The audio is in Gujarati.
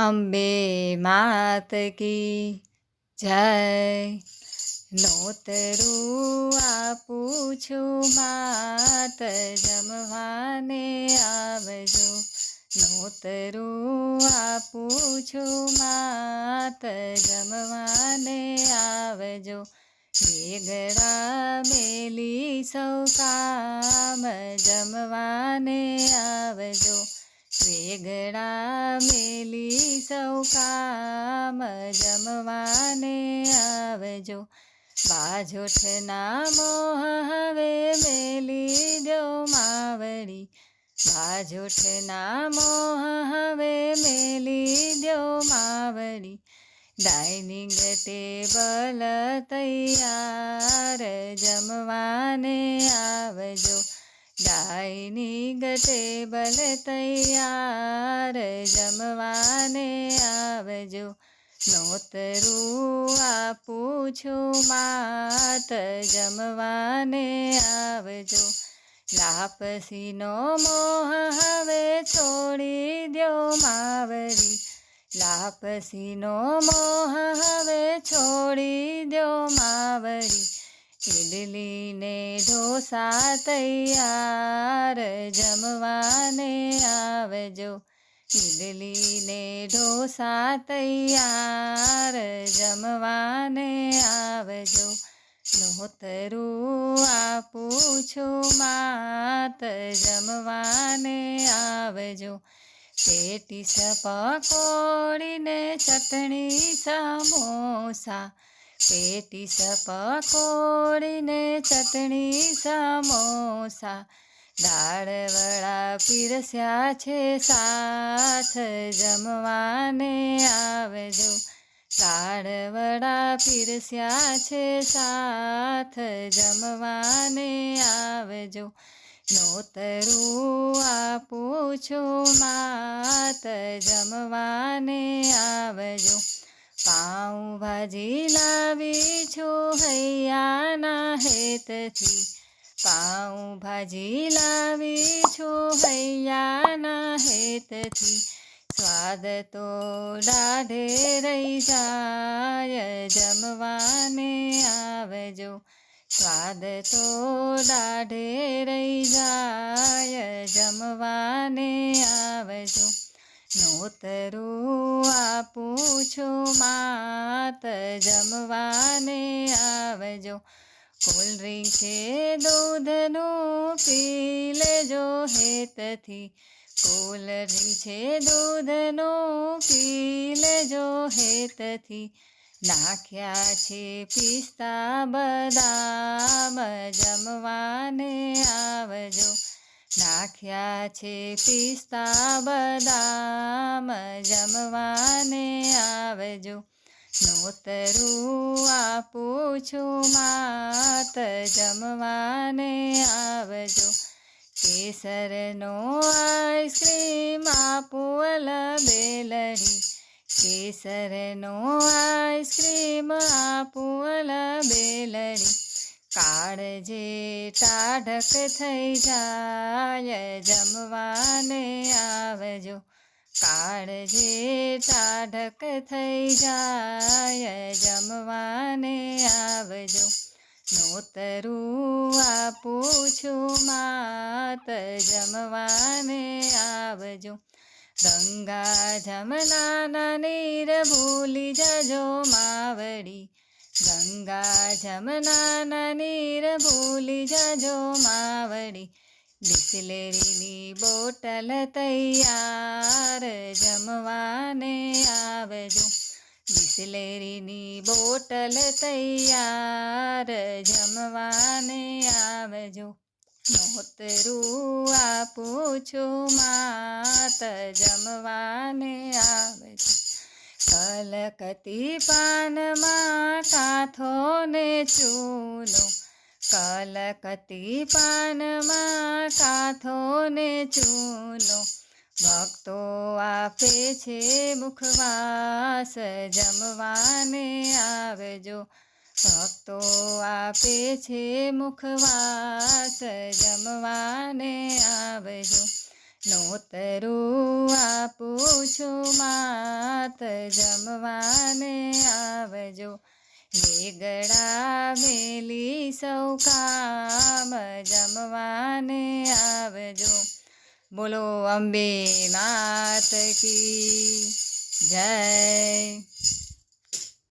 અંબે માત કી જય. નોતરું આપું છું માત જમવાને આવજો. નોતરું આપું છું માત જમવાને આવજો. વેગળા મેલી સૌ કામ જમવાને આવજો. વેગળા મેલી સૌ કામ જમવાને આવજો. બાજોઠના મોહ હવે મેલી દો માવડી. બાજોઠના મોહ હવે મેલી દો માવડી. ડાઇનિંગ ટેબલ તૈયાર જમવાને આવજો. ડાઇનિંગ ટેબલ તૈયાર જમવાને આવજો. નોતરું આપું છું માત જમવાને આવજો. લાપસીનો મોહ હવે છોડી દો માવરી લાપસીનો મોહ હવે છોડી દો માવડી. ઇડલી ને ઢોસા તૈયાર, જમવાને આવજો. ઇડલીને ઢોસા તૈયાર, જમવાને આવજો. નોતરું આપું છું માત, જમવાને આવજો. પેટીસ પકોડીને ચટણી, સમોસા પેટીસ પકોડીને ચટણી સમોસા. દાળ વડા પીરસ્યા છે સાથ જમવાને આવજો. દાળ વડા પીરસ્યા છે સાથ જમવાને આવજો. નોતરું આપું છું માત જમવાને આવજો. પાઉં ભાજી લાવી છું હૈયાના હેતથી. પાઉં ભાજી લાવી છું હૈયાના હેતથી. સ્વાદ તો દાઢે રહી જાય, જમવાને આવજો. સ્વાદ તો દાઢે રહી જાય, જમવાને આવજો. નોતરું આપું છું માત જમવાને આવજો. કોલ્ડ્રિંક છે દૂધનું પી લેજો હેતથી. કોલ્ડ્રિંક છે દૂધનું પી લેજો હેતથી. નાખ્યા છે પિસ્તા બદામ જમવાને આવજો. નાખ્યા છે પિસ્તા બદામ, જમવાને આવજો. નોતરું આપું છું માત, જમવાને આવજો. કેસરનો આઈસ્ક્રીમ આપું બેલરી કેસરનો આઈસ્ક્રીમ આપું બેલડી કાળજે ટાઢક થઈ જાય, જમવાને આવજો. કાળજે ટાઢક થઈ જાય, જમવાને આવજો. નોતરું આપું છું માત, જમવાને આવજો. ગંગા જમનાના નીર ભૂલી જજો માવડી ગંગા જમનાના નીર ભૂલી જજો માવડી બિસ્લેરીની બોટલ તૈયાર જમવાને આવજો બિસ્લેરીની બોટલ તૈયાર જમવાને આવજો નોતરું આપું છું માત જમવાને આવજો કલકતી પાનમાં કાથો ને ચૂનો. કલકતી પાનમાં કાથો ને ચૂનો. ભક્તો આપે છે મુખવાસ જમવાને આવજો. ભક્તો આપે છે મુખવાસ જમવાને આવજો. નોતરું આપું છું માત જમવાને આવજો. વેગડા મેલી સૌ કામ જમવાને આવજો. બોલો અંબે માત કી જય.